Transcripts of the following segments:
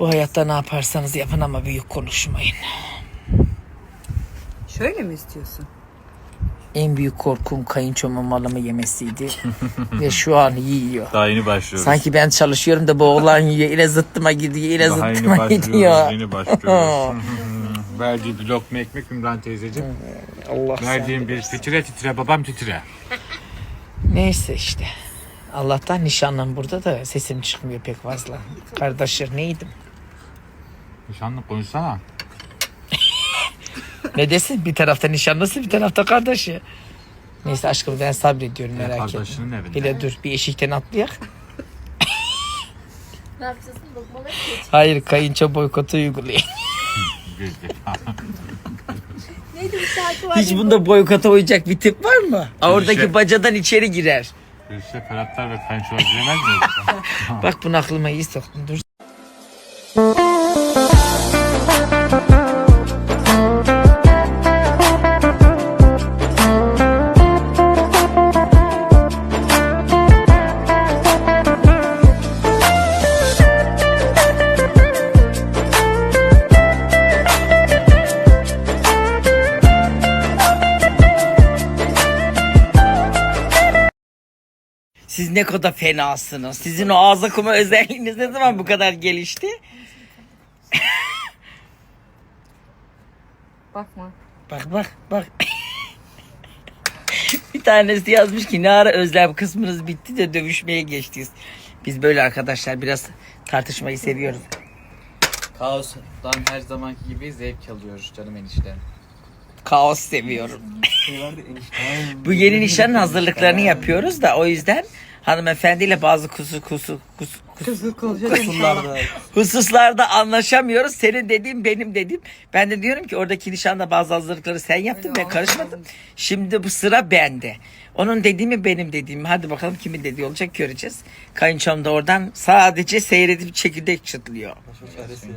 Bu hayatta ne yaparsanız yapın ama büyük konuşmayın. Şöyle mi istiyorsun? En büyük korkum kayınçomun malımı yemesiydi. Ve şu an yiyor. Daha yeni başlıyoruz. Sanki ben çalışıyorum da bu oğlan yiyor. İle zıttıma gidiyor, ile Daha yeni zıttıma başlıyoruz. gidiyor. Yeni başlıyoruz. Verdiği bir lokma ekmek Ümran teyzeciğim. Allah Verdiğim bir titre titre babam titre. Neyse işte. Allah'tan nişanlım burada da sesim çıkmıyor pek fazla. Kardeşler neydim? Nişanlı konuşsana. Ne desin? Bir tarafta nişanlısı bir tarafta kardeşi. Neyse aşkım ben sabrediyorum merak etme. Kardeşinin evinde. Hele dur bir eşikten atlayak. Ne yapacaksın? Lokmaları geç. Hayır kayınço boykotu uygulayın. Güldük. Neydi bir şarkı var? Hiç bunda boykota uyacak bir tip var mı? Oradaki Gülşen. bacadan içeri girer. Gülse Ferhatlar ve kayınçolar giremez mi? Bak bunu aklıma iyi soktun dur. Siz ne kadar fenasınız. Sizin o ağız okuma özelliğiniz ne zaman bu kadar gelişti? Bakma. Bak bak bak. bir tanesi yazmış ki ne ara özlem kısmınız bitti de dövüşmeye geçtiniz. Biz böyle arkadaşlar biraz tartışmayı seviyoruz. Kaostan her zamanki gibi zevk alıyoruz canım enişte. Kaos seviyorum. Bu yeni nişanın hazırlıklarını yapıyoruz da o yüzden hanımefendiyle bazı kusu kusu kusu, kusu Kusurlarda. hususlarda anlaşamıyoruz. Senin dediğin benim dediğim. Ben de diyorum ki oradaki nişanda bazı hazırlıkları sen yaptın ben karışmadım. Şimdi bu sıra bende. Onun dediğimi benim dediğim. Hadi bakalım kimin dediği olacak göreceğiz. Kayınçom da oradan sadece seyredip çekirdek çıtlıyor.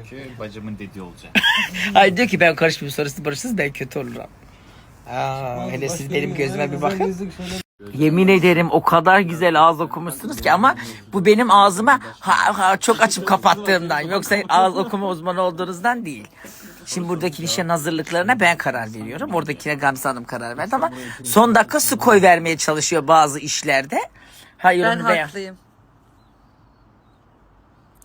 Çünkü bacımın dediği olacak. Ay diyor ki ben karışmayayım sonrası barışsız ben kötü olurum. Aa, hele siz benim gözüme bir bakın. Yemin ederim o kadar güzel ağız okumuşsunuz ki ama bu benim ağzıma ha, ha, çok açıp kapattığımdan yoksa ağız okuma uzmanı olduğunuzdan değil. Şimdi buradaki nişan hazırlıklarına ben karar veriyorum. Oradakine Gamze Hanım karar verdi ama son dakika su koy vermeye çalışıyor bazı işlerde. Hayır Ben onu beğen. haklıyım.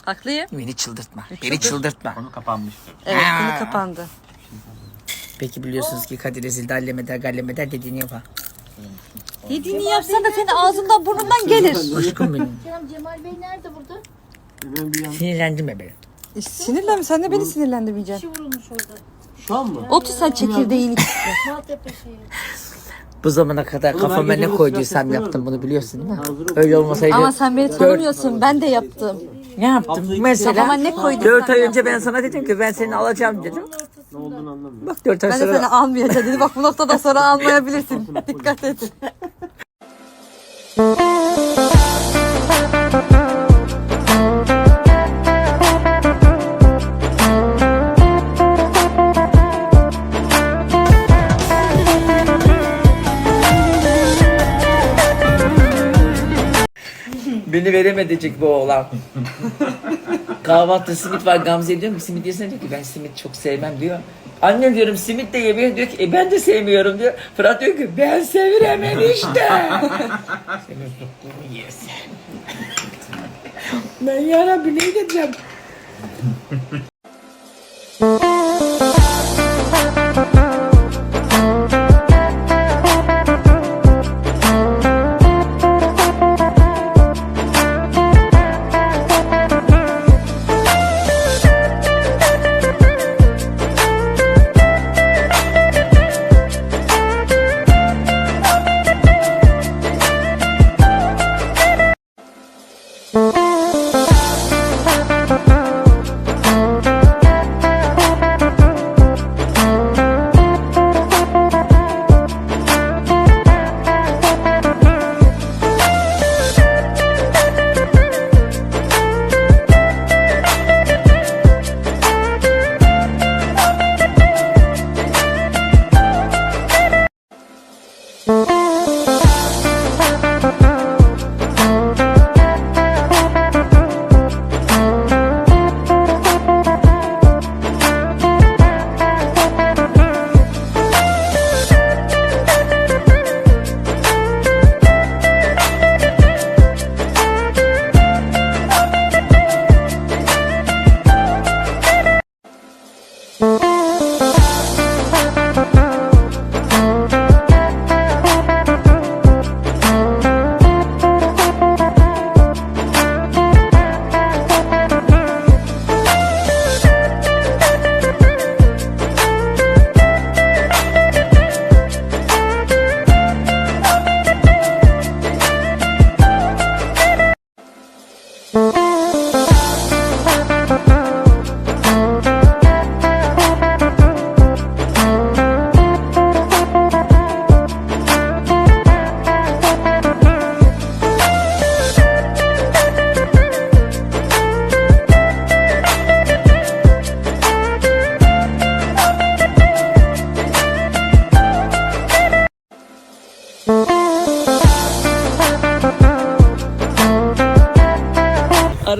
Haklıyım. Beni çıldırtma. Beni çıldırtma. Konu kapanmıştır. Evet konu kapandı. Peki biliyorsunuz ki Kadir Ezil'de allemeder gallemeder dediğini yapar. Yediğini yapsan da senin ağzından burnundan gelir. Aşkım benim. Kerem Cemal Bey nerede burada? Sinirlendirme beni. E, Sinirlenme sen de beni sinirlendirmeyeceksin. Kişi vurulmuş orada. Şu an mı? Otur sen çekirdeğini. Maltepe şeyi. Bu zamana kadar Oğlum, kafama ne öyle koyduysam silah yaptım bunu biliyorsun değil mi? Hazırım. Öyle olmasaydı Ama sen beni tanımıyorsun. Ben de yaptım. ne yaptım? İki Mesela Kafama ne koyduysam 4 ay önce ben sana dedim ki ben seni alacağım dedim. Ne olduğunu anlamıyorum. Bak 4 ay Ben de seni sonra almayacağım dedi. Bak bu noktadan sonra almayabilirsin. Dikkat et. beni veremeyecek bu oğlan. Kahvaltı simit var Gamze diyorum ki simit yesene diyor ki ben simit çok sevmem diyor. Anne diyorum simit de yemiyor diyor ki e ben de sevmiyorum diyor. Fırat diyor ki ben seviremem işte. Senin zıkkımı yesin. ben yarabbi ne diyeceğim?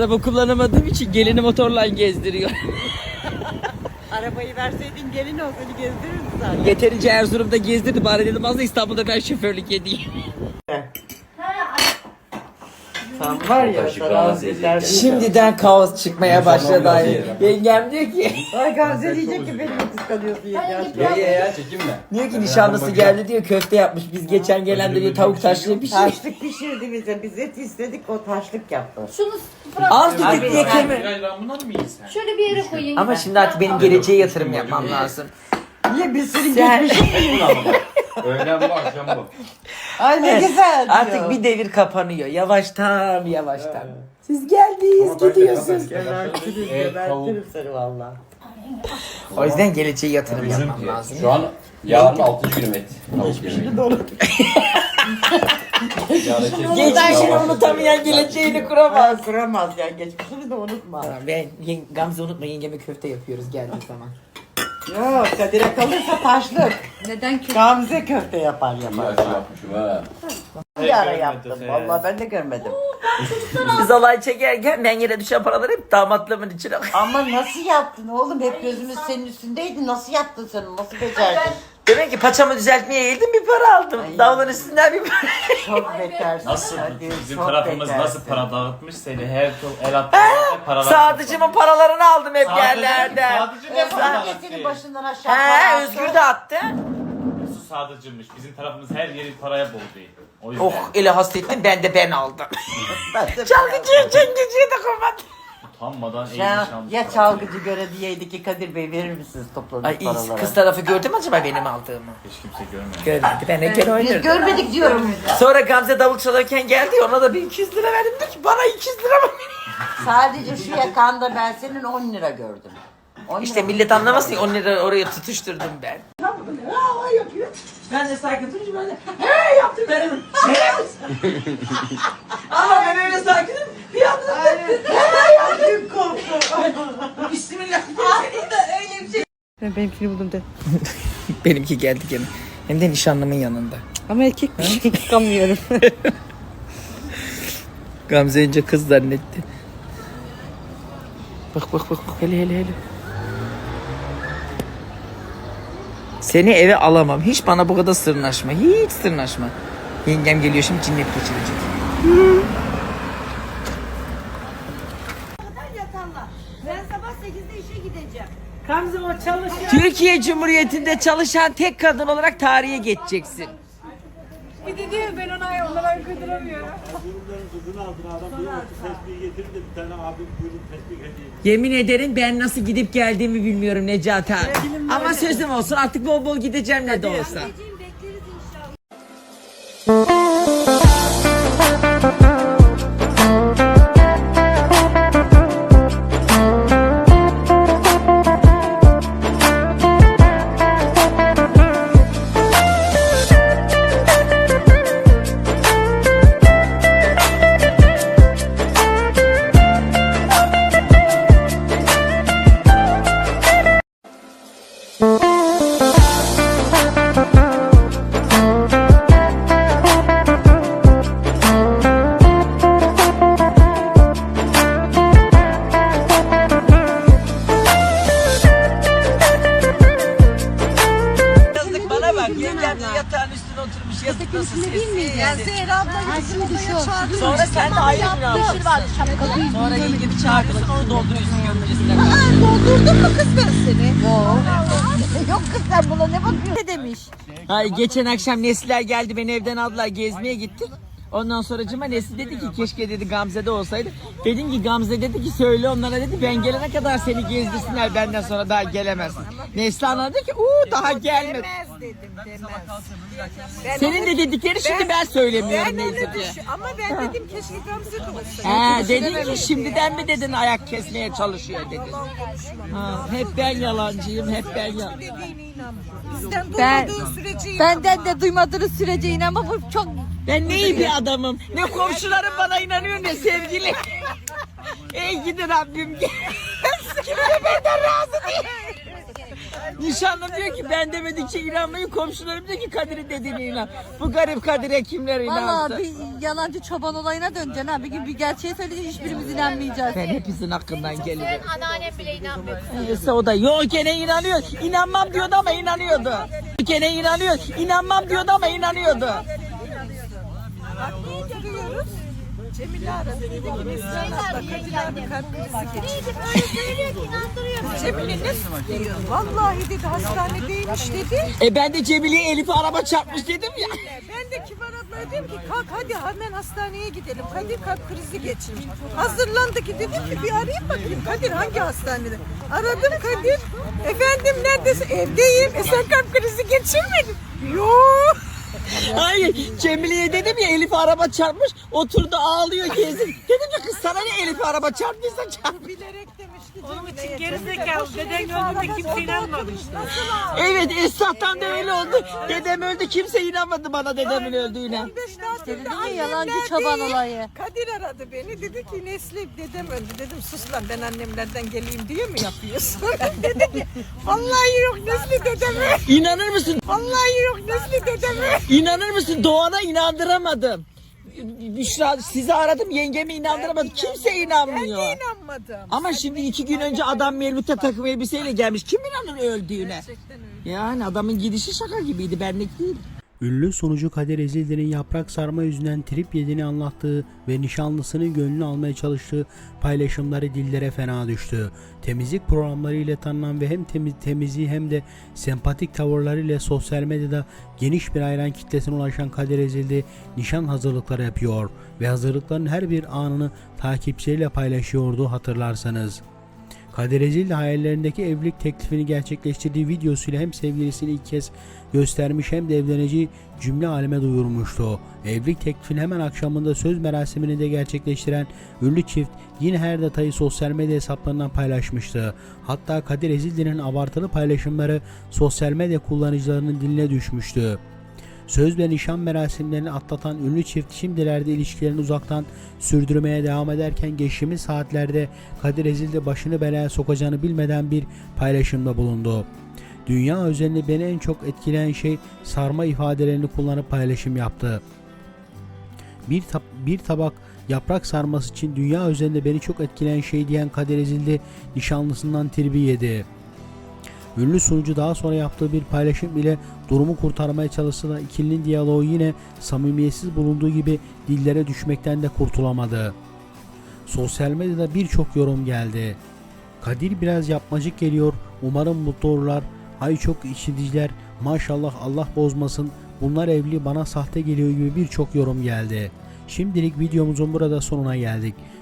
Araba kullanamadığım için gelini motorla gezdiriyor. Arabayı verseydin gelin olsaydı gezdirirdi zaten. Yeterince Erzurum'da gezdirdi bari dedim az da İstanbul'da ben şoförlük edeyim. Sen var ya yeter. Şimdiden kaos çıkmaya başladı ay. Yengem diyor ki, Ay Gamze diyecek ki beni mi kıskanıyorsun yeter. Ye ye ya çekinme. diyor ki nişanlısı geldi diyor köfte yapmış. Biz geçen gelen de diyor tavuk taşlı bir şey. Taşlık pişirdi bize. Biz et istedik o taşlık yaptı. Şunu bırak. Az dedik diye kemi. Mı? Şöyle bir yere koyayım. Ama şimdi artık benim geleceğe yatırım yapmam lazım. Niye biz senin geçmişin Öğlen bu akşam bu. Ay ne güzel diyor. Artık bir devir kapanıyor. Yavaştan yavaştan. Siz geldiniz gidiyorsunuz. Gebertirim, gebertirim seni valla. O yüzden geleceğe yatırım yapmam lazım. Şu an yarın 6. günüm et. Tavuk yemeği. Yarın kesin. Geçmişini unutamayan geleceğini kuramaz. Az kuramaz yani geçmişini de unutma. Tamam, Ben yeng- Gamze unutma yengeme köfte yapıyoruz geldiği zaman. Yok Kadir'e kalırsa taşlık. Neden kötü? Gamze köfte yapar yapar. akşam yapmışım ha. Bir ara yaptım. Valla ben de görmedim. Biz alay çekerken ben yere düşen paraları hep damatlığımın içine Ama nasıl yaptın oğlum? Hep gözümüz senin üstündeydi. Nasıl yaptın sen? Nasıl becerdin? Demek ki paçamı düzeltmeye eğildim bir para aldım. Davulun üstünden bir para. Çok betersin. Nasıl bizim çok tarafımız betersin. nasıl para dağıtmış seni her çok el attığında paralar. Sadıcımın paralarını aldım hep yerlerden. Sadıcı ne para dağıttı? başından aşağı He para Özgür attı. de attı. Su sadıcıymış. Bizim tarafımız her yeri paraya boğdu. O yüzden. Oh ele hasrettim ben de ben aldım. Ben de Çalgıcıya çengeciye de koymadım. Utanmadan eğilmiş Ya, almış. ya çalgıcı göre diyeydi ki Kadir Bey verir misiniz topladığınız Ay paraları? kız tarafı gördü mü acaba benim aldığımı? Hiç kimse görmedi. Görmedi ben hep Biz oynardım. görmedik diyorum. Sonra Gamze davul çalarken geldi ona da bir 200 lira verdim dedi ki bana 200 lira mı? Sadece şu yakanda ben senin 10 lira gördüm. 10 İşte millet anlamasın ya 10 lira oraya tutuşturdum ben. Ben de sakin durunca ben de he yaptım ben Ama ben öyle sakinim bir anda he yaptım. Bismillah. Aslında öyle bir şey. Ben benimkini buldum de. Benimki geldi gene. Hem de nişanlımın yanında. Ama erkek bir şey kıskanmıyorum. Gamze önce kız zannetti. Bak bak bak bak hele hele hele. Seni eve alamam. Hiç bana bu kadar sırnaşma. Hiç sırnaşma. Yengem geliyor şimdi cinnet geçirecek. Ben sabah 8'de işe gideceğim. Türkiye Cumhuriyeti'nde çalışan tek kadın olarak tarihe geçeceksin. bir de diyor ben ona onlara uyduramıyorum. Yemin ederim ben nasıl gidip geldiğimi bilmiyorum Necati abi. Ama sözüm olsun artık bol bol gideceğim ne de olsa. Sonra sen de ayrı bir yapmışsın. Sonra yengemi çağırıyorsun onu dolduruyorsun gömücüsüne. Doldurdun mu kız ben seni? Yok kız sen buna ne bakıyorsun? Ne demiş? Hayır geçen akşam Nesliler geldi beni evden aldılar gezmeye gittik. Ondan sonra cıma Nesli dedi ki keşke dedi Gamze'de olsaydı. Dedim ki Gamze dedi ki söyle onlara dedi ben gelene kadar seni gezdirsinler benden sonra daha gelemezsin. Nesli anladı ki uuu daha gelmedi. Senin de dedikleri şimdi ben söylemiyorum neyse ki. Ama ben dedim keşke Gamze konuşsa. He dedin ki şimdiden mi dedin ayak kesmeye çalışıyor dedin. Ha, hep ben yalancıyım hep ben yalan. Ben, Benden de duymadığınız sürece inanma bu çok Ben ne iyi bir adamım. Ne komşularım bana inanıyor ne sevgili. Ey gidi Rabbim. Kimse benden razı değil. Nişanlım diyor ki ben demedikçe inanmayın komşularım diyor ki Kadir'in dediğine inan. Bu garip Kadir'e kimler Valla inansın? bir yalancı çoban olayına döneceksin ha. Bir gün bir gerçeği söyleyince hiçbirimiz inanmayacağız. Ben hepinizin hakkından gelirim. Anneannem bile inanmıyor. Neyse o da yok gene inanıyor. İnanmam diyordu ama inanıyordu. Gene inanıyor. İnanmam diyordu ama inanıyordu. Neydi böyle söylüyor ki inandırıyor. Vallahi dedi hastanedeymiş dedi. E ben de Cemile'ye Elif'e araba çarpmış dedim ya. Ben de kibar ablaya dedim ki kalk hadi hemen hastaneye gidelim. Kadir kalp krizi geçirmiş. Hazırlandı ki dedim ki bir arayayım bakayım Kadir hangi hastanede? Aradım Kadir. Efendim neredesin? Evdeyim. E sen kalp krizi geçirmedin. Yok. Hayır Cemile'ye dedim ya Elif araba çarpmış oturdu ağlıyor gezin. Dedim ya kız sana ne Elif araba çarpmışsa çarp. Bilerek demiş ki Onun için gerizekalı. Deden öldüğünde kimse inanmadı işte. Evet Esra'dan da öyle oldu. Dedem öldü kimse inanmadı bana dedemin öldüğüne. 15 tatilde Dedi ya, annem yalancı çoban olayı. Kadir aradı beni. Dedi ki Nesli dedem öldü. Dedim sus lan ben annemlerden geleyim diye mi yapıyorsun? dedi ki vallahi yok Nesli dedem öldü. İnanır mısın? Vallahi yok Nesli dedem öldü. İnanır mısın? Doğan'a inandıramadım. Büşra sizi aradım yengemi inandıramadım. Kimse inanmıyor. İnanmadım. Ama şimdi iki gün önce adam Mevlüt'e takım elbiseyle gelmiş. Kim inanır öldüğüne? Yani adamın gidişi şaka gibiydi benlik değil. Ünlü sunucu Kadir Ezildi'nin yaprak sarma yüzünden trip yediğini anlattığı ve nişanlısının gönlünü almaya çalıştığı paylaşımları dillere fena düştü. Temizlik programları ile tanınan ve hem temiz, temizliği hem de sempatik tavırlarıyla sosyal medyada geniş bir hayran kitlesine ulaşan Kadir Ezildi nişan hazırlıkları yapıyor ve hazırlıkların her bir anını takipçileriyle paylaşıyordu hatırlarsanız. Kadir Ezil de hayallerindeki evlilik teklifini gerçekleştirdiği videosuyla hem sevgilisini ilk kez göstermiş hem de evleneceği cümle aleme duyurmuştu. Evlilik teklifinin hemen akşamında söz merasimini de gerçekleştiren ünlü çift yine her detayı sosyal medya hesaplarından paylaşmıştı. Hatta Kadir Ezildi'nin abartılı paylaşımları sosyal medya kullanıcılarının diline düşmüştü. Söz ve nişan merasimlerini atlatan ünlü çift şimdilerde ilişkilerini uzaktan sürdürmeye devam ederken geçtiğimiz saatlerde Kadir Ezil de başını belaya sokacağını bilmeden bir paylaşımda bulundu. Dünya özelinde beni en çok etkileyen şey sarma ifadelerini kullanıp paylaşım yaptı. Bir, tab- bir tabak yaprak sarması için dünya özelinde beni çok etkileyen şey diyen Kadir Ezil de nişanlısından tribi yedi. Ünlü sunucu daha sonra yaptığı bir paylaşım ile durumu kurtarmaya çalışsa da ikilinin diyaloğu yine samimiyetsiz bulunduğu gibi dillere düşmekten de kurtulamadı. Sosyal medyada birçok yorum geldi. Kadir biraz yapmacık geliyor. Umarım mutlu olurlar. Ay çok içidiciler. Maşallah Allah bozmasın. Bunlar evli bana sahte geliyor gibi birçok yorum geldi. Şimdilik videomuzun burada sonuna geldik.